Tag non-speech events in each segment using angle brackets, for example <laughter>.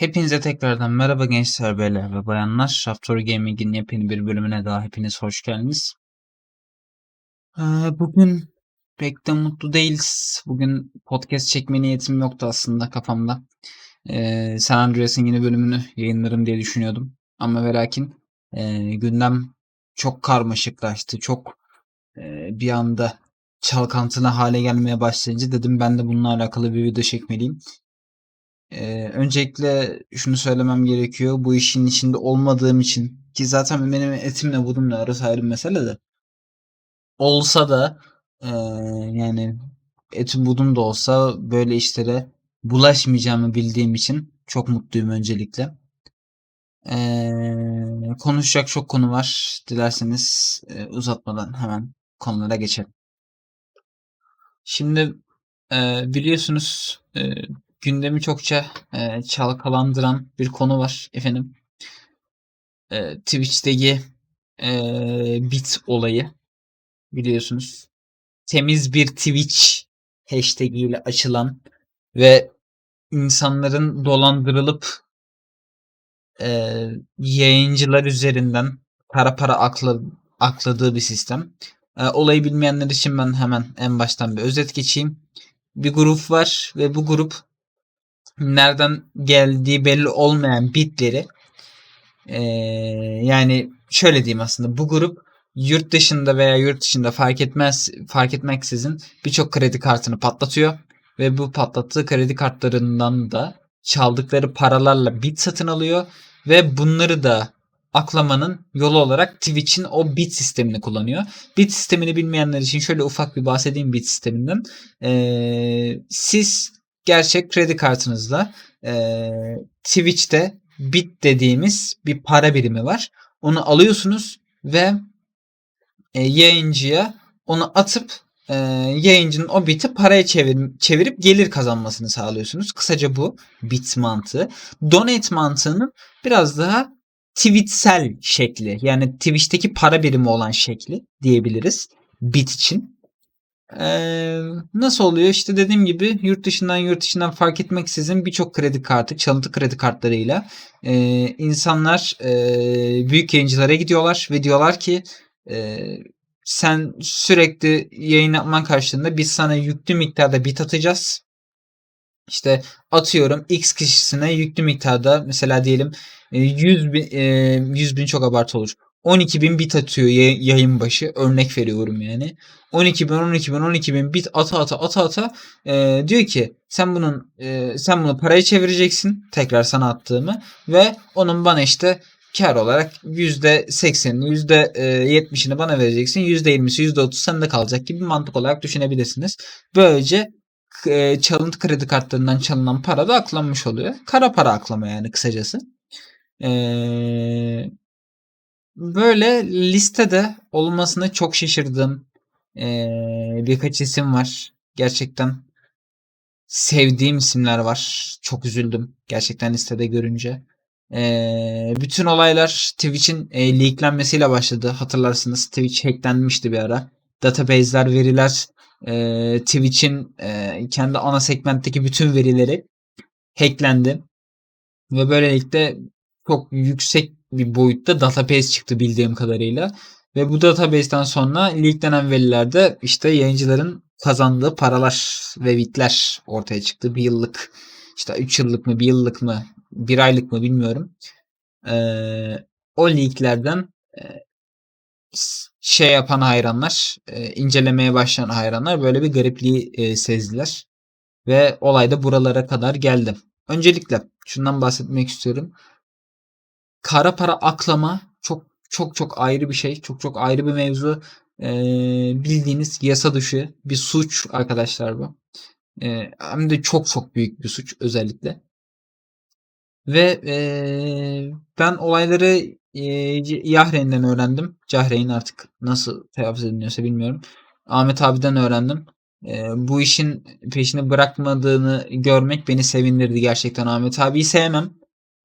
Hepinize tekrardan merhaba gençler beyler ve bayanlar. Raptor Gaming'in yepyeni bir bölümüne daha hepiniz hoş geldiniz. Ee, bugün pek de mutlu değiliz. Bugün podcast çekme niyetim yoktu aslında kafamda. Ee, San Andreas'ın yeni bölümünü yayınlarım diye düşünüyordum. Ama ve lakin e, gündem çok karmaşıklaştı. Çok e, bir anda çalkantılı hale gelmeye başlayınca dedim ben de bununla alakalı bir video çekmeliyim. Ee, öncelikle şunu söylemem gerekiyor. Bu işin içinde olmadığım için ki zaten benim etimle budumla arası ayrı mesele de olsa da ee, yani etim budum da olsa böyle işlere bulaşmayacağımı bildiğim için çok mutluyum öncelikle. Ee, konuşacak çok konu var. Dilerseniz e, uzatmadan hemen konulara geçelim. Şimdi e, biliyorsunuz e, gündemi çokça e, çalkalandıran bir konu var efendim. E, Twitch'teki e, bit olayı biliyorsunuz. Temiz bir Twitch hashtag ile açılan ve insanların dolandırılıp e, yayıncılar üzerinden para para akla, akladığı bir sistem. E, olayı bilmeyenler için ben hemen en baştan bir özet geçeyim. Bir grup var ve bu grup nereden geldiği belli olmayan bitleri ee, yani şöyle diyeyim aslında bu grup yurt dışında veya yurt dışında fark etmez fark etmeksizin birçok kredi kartını patlatıyor ve bu patlattığı kredi kartlarından da çaldıkları paralarla bit satın alıyor ve bunları da aklamanın yolu olarak Twitch'in o bit sistemini kullanıyor. Bit sistemini bilmeyenler için şöyle ufak bir bahsedeyim bit sisteminden. Ee, siz gerçek kredi kartınızla e, Twitch'te bit dediğimiz bir para birimi var. Onu alıyorsunuz ve e, yayıncıya onu atıp e, yayıncının o biti paraya çevir, çevirip gelir kazanmasını sağlıyorsunuz. Kısaca bu bit mantığı. Donate mantığının biraz daha Twitchsel şekli yani Twitch'teki para birimi olan şekli diyebiliriz bit için. Ee, nasıl oluyor? İşte dediğim gibi yurt dışından yurt dışından fark etmeksizin birçok kredi kartı, çalıntı kredi kartlarıyla e, insanlar e, büyük yayıncılara gidiyorlar ve diyorlar ki e, sen sürekli yayın yapman karşılığında biz sana yüklü miktarda bit atacağız. İşte atıyorum X kişisine yüklü miktarda mesela diyelim 100 bin, 100 bin çok abartı olur. 12 bin bit atıyor yayın başı. Örnek veriyorum yani. 12 bin, 12 bin, 12 bin bit ata ata ata ata e, diyor ki sen bunun e, sen bunu paraya çevireceksin tekrar sana attığımı ve onun bana işte kar olarak %80'ini %70'ini bana vereceksin. %20'si %30 sende kalacak gibi mantık olarak düşünebilirsiniz. Böylece e, çalıntı kredi kartlarından çalınan para da aklanmış oluyor. Kara para aklama yani kısacası. Eee Böyle listede olmasına çok şaşırdım. Ee, birkaç isim var. Gerçekten sevdiğim isimler var. Çok üzüldüm gerçekten listede görünce. Ee, bütün olaylar Twitch'in e, leaklenmesiyle başladı. Hatırlarsınız Twitch hacklenmişti bir ara. Database'ler, veriler, e, Twitch'in e, kendi ana segmentteki bütün verileri hacklendi. Ve böylelikle çok yüksek bir boyutta database çıktı bildiğim kadarıyla. Ve bu database'den sonra leaklenen verilerde işte yayıncıların kazandığı paralar ve bitler ortaya çıktı. Bir yıllık işte 3 yıllık mı bir yıllık mı bir aylık mı bilmiyorum. Ee, o leaklerden e, şey yapan hayranlar, e, incelemeye başlayan hayranlar böyle bir garipliği e, sezdiler. Ve olay da buralara kadar geldi. Öncelikle şundan bahsetmek istiyorum kara para aklama çok çok çok ayrı bir şey. Çok çok ayrı bir mevzu. Ee, bildiğiniz yasa dışı bir suç arkadaşlar bu. Ee, hem de çok çok büyük bir suç özellikle. Ve ee, ben olayları e, Yahreyn'den öğrendim. Cahreyn artık nasıl telaffuz ediliyorsa bilmiyorum. Ahmet abiden öğrendim. E, bu işin peşini bırakmadığını görmek beni sevindirdi gerçekten. Ahmet abiyi sevmem.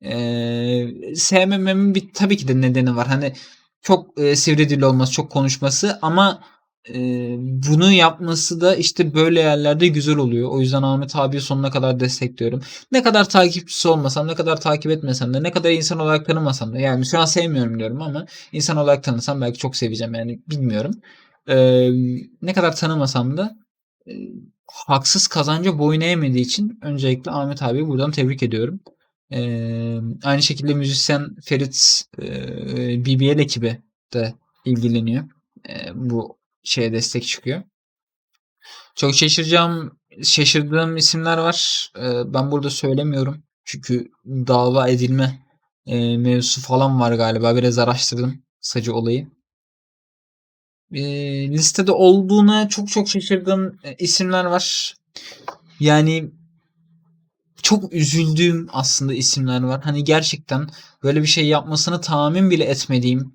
Ee, sevmememin bir tabii ki de nedeni var. Hani çok e, sivri dil olması, çok konuşması ama e, bunu yapması da işte böyle yerlerde güzel oluyor. O yüzden Ahmet abiyi sonuna kadar destekliyorum. Ne kadar takipçisi olmasam, ne kadar takip etmesem de, ne kadar insan olarak tanımasam da yani şu an sevmiyorum diyorum ama insan olarak tanısam belki çok seveceğim yani bilmiyorum. E, ne kadar tanımasam da e, haksız kazanca boyun eğmediği için öncelikle Ahmet abiyi buradan tebrik ediyorum. Aynı şekilde müzisyen Ferit e, BBL ekibi de ilgileniyor. E, bu şeye destek çıkıyor. Çok şaşıracağım, şaşırdığım isimler var. E, ben burada söylemiyorum. Çünkü dava edilme e, mevzusu falan var galiba. Biraz araştırdım sacı olayı. E, listede olduğuna çok çok şaşırdığım isimler var. Yani çok üzüldüğüm aslında isimler var. Hani gerçekten böyle bir şey yapmasını tahmin bile etmediğim,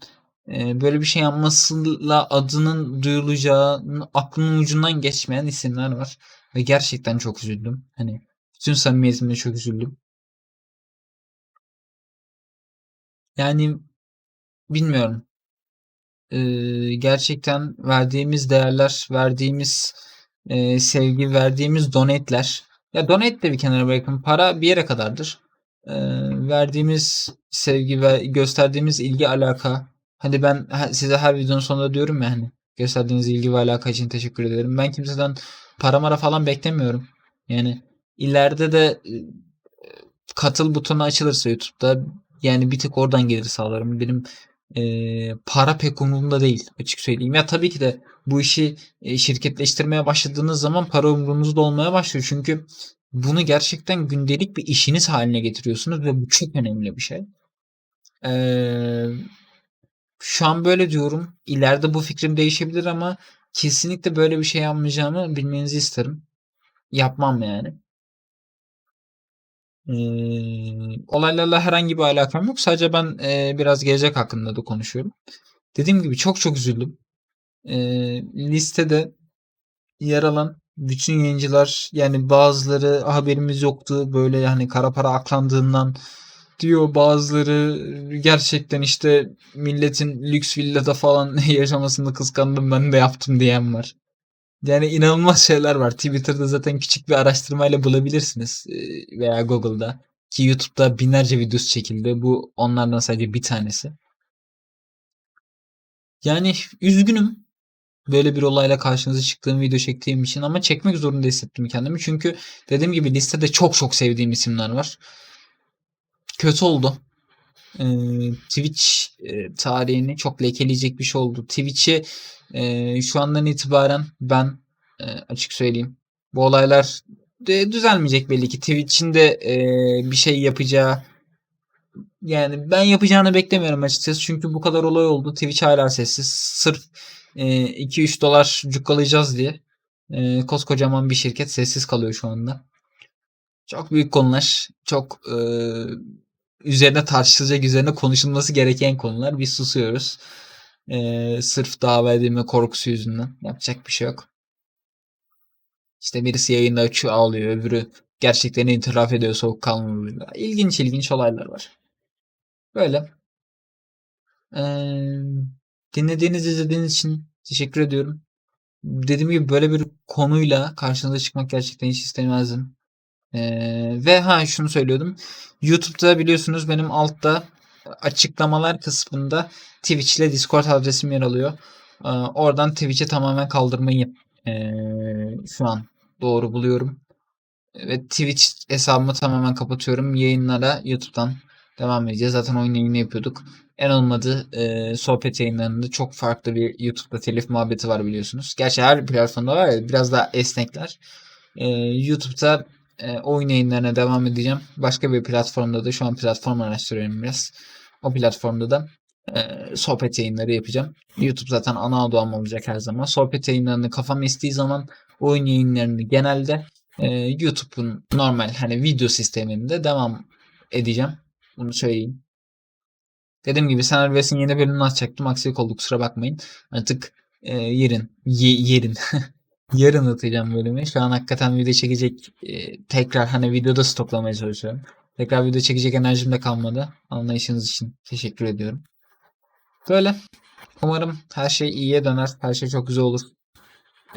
e, böyle bir şey yapmasıyla adının duyulacağı aklımın ucundan geçmeyen isimler var. Ve gerçekten çok üzüldüm. Hani bütün samimiyetimle çok üzüldüm. Yani bilmiyorum. Ee, gerçekten verdiğimiz değerler, verdiğimiz e, sevgi, verdiğimiz donetler. Ya donate de bir kenara bırakın. Para bir yere kadardır. Ee, verdiğimiz sevgi ve gösterdiğimiz ilgi alaka. Hani ben size her videonun sonunda diyorum ya hani gösterdiğiniz ilgi ve alaka için teşekkür ederim. Ben kimseden para mara falan beklemiyorum. Yani ileride de e, katıl butonu açılırsa YouTube'da yani bir tık oradan gelir sağlarım. Benim e, para pek umurumda değil açık söyleyeyim. Ya tabii ki de bu işi e, şirketleştirmeye başladığınız zaman para umurunuzda olmaya başlıyor. Çünkü bunu gerçekten gündelik bir işiniz haline getiriyorsunuz ve bu çok önemli bir şey. Ee, şu an böyle diyorum. İleride bu fikrim değişebilir ama kesinlikle böyle bir şey yapmayacağımı bilmenizi isterim. Yapmam yani. Ee, olaylarla herhangi bir alakam yok. Sadece ben e, biraz gelecek hakkında da konuşuyorum. Dediğim gibi çok çok üzüldüm. Ee, listede yer alan bütün yayıncılar yani bazıları haberimiz yoktu böyle hani kara para aklandığından diyor bazıları gerçekten işte milletin lüks villada falan <laughs> yaşamasını kıskandım ben de yaptım diyen var. Yani inanılmaz şeyler var. Twitter'da zaten küçük bir araştırmayla bulabilirsiniz e, veya Google'da. Ki YouTube'da binlerce videosu çekildi. Bu onlardan sadece bir tanesi. Yani üzgünüm böyle bir olayla karşınıza çıktığım video çektiğim için ama çekmek zorunda hissettim kendimi. Çünkü dediğim gibi listede çok çok sevdiğim isimler var. Kötü oldu. Ee, Twitch e, tarihini çok lekeleyecek bir şey oldu. Twitch'i e, şu andan itibaren ben e, açık söyleyeyim. Bu olaylar de düzelmeyecek belli ki. Twitch'in de e, bir şey yapacağı yani ben yapacağını beklemiyorum açıkçası. Çünkü bu kadar olay oldu. Twitch hala sessiz. Sırf e, 2-3 dolar cukkalayacağız diye. E, koskocaman bir şirket sessiz kalıyor şu anda. Çok büyük konular. Çok e, üzerine tartışılacak, üzerine konuşulması gereken konular. Biz susuyoruz. E, sırf dava edilme korkusu yüzünden. Yapacak bir şey yok. İşte birisi yayında açıyor ağlıyor. Öbürü gerçekten itiraf ediyor soğukkanlılığıyla. İlginç ilginç olaylar var. Böyle. Ee, dinlediğiniz, izlediğiniz için teşekkür ediyorum. Dediğim gibi böyle bir konuyla karşınıza çıkmak gerçekten hiç istemezdim. Ee, ve ha şunu söylüyordum. YouTube'da biliyorsunuz benim altta açıklamalar kısmında Twitch ile Discord adresim yer alıyor. Ee, oradan Twitch'i tamamen kaldırmayı ee, şu an doğru buluyorum. Ve Twitch hesabımı tamamen kapatıyorum. Yayınlara YouTube'dan devam edeceğiz. Zaten oyun yayını yapıyorduk. En olmadı e, sohbet yayınlarında çok farklı bir YouTube'da telif muhabbeti var biliyorsunuz. Gerçi her platformda var ya biraz daha esnekler. E, YouTube'da e, oyun yayınlarına devam edeceğim. Başka bir platformda da şu an platform araştırıyorum biraz. O platformda da e, sohbet yayınları yapacağım. YouTube zaten ana odam olacak her zaman. Sohbet yayınlarını kafam estiği zaman oyun yayınlarını genelde e, YouTube'un normal hani video sisteminde devam edeceğim. Bunu söyleyeyim. Dediğim gibi Senaryo West'in yeni bölümünü açacaktım. Aksilik oldu kusura bakmayın. Artık e, yerin. Ye, yerin. <laughs> Yarın atacağım bölümü. Şu an hakikaten video çekecek e, tekrar hani videoda stoklamaya çalışıyorum. Tekrar video çekecek enerjim de kalmadı. Anlayışınız için teşekkür ediyorum. Böyle. Umarım her şey iyiye döner. Her şey çok güzel olur.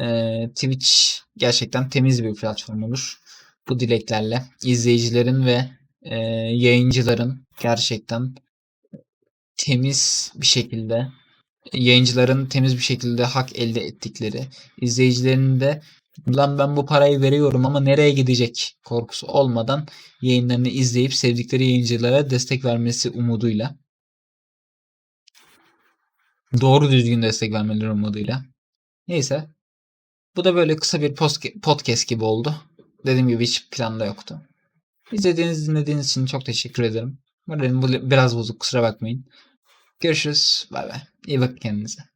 Ee, Twitch gerçekten temiz bir platform olur. Bu dileklerle izleyicilerin ve e, yayıncıların gerçekten temiz bir şekilde yayıncıların temiz bir şekilde hak elde ettikleri, izleyicilerin de lan ben bu parayı veriyorum ama nereye gidecek korkusu olmadan yayınlarını izleyip sevdikleri yayıncılara destek vermesi umuduyla doğru düzgün destek vermeleri umuduyla. Neyse. Bu da böyle kısa bir podcast gibi oldu. Dediğim gibi hiç planda yoktu. İzlediğiniz, dinlediğiniz için çok teşekkür ederim. Moralim biraz bozuk kusura bakmayın. Görüşürüz. Bay bay. İyi bakın kendinize.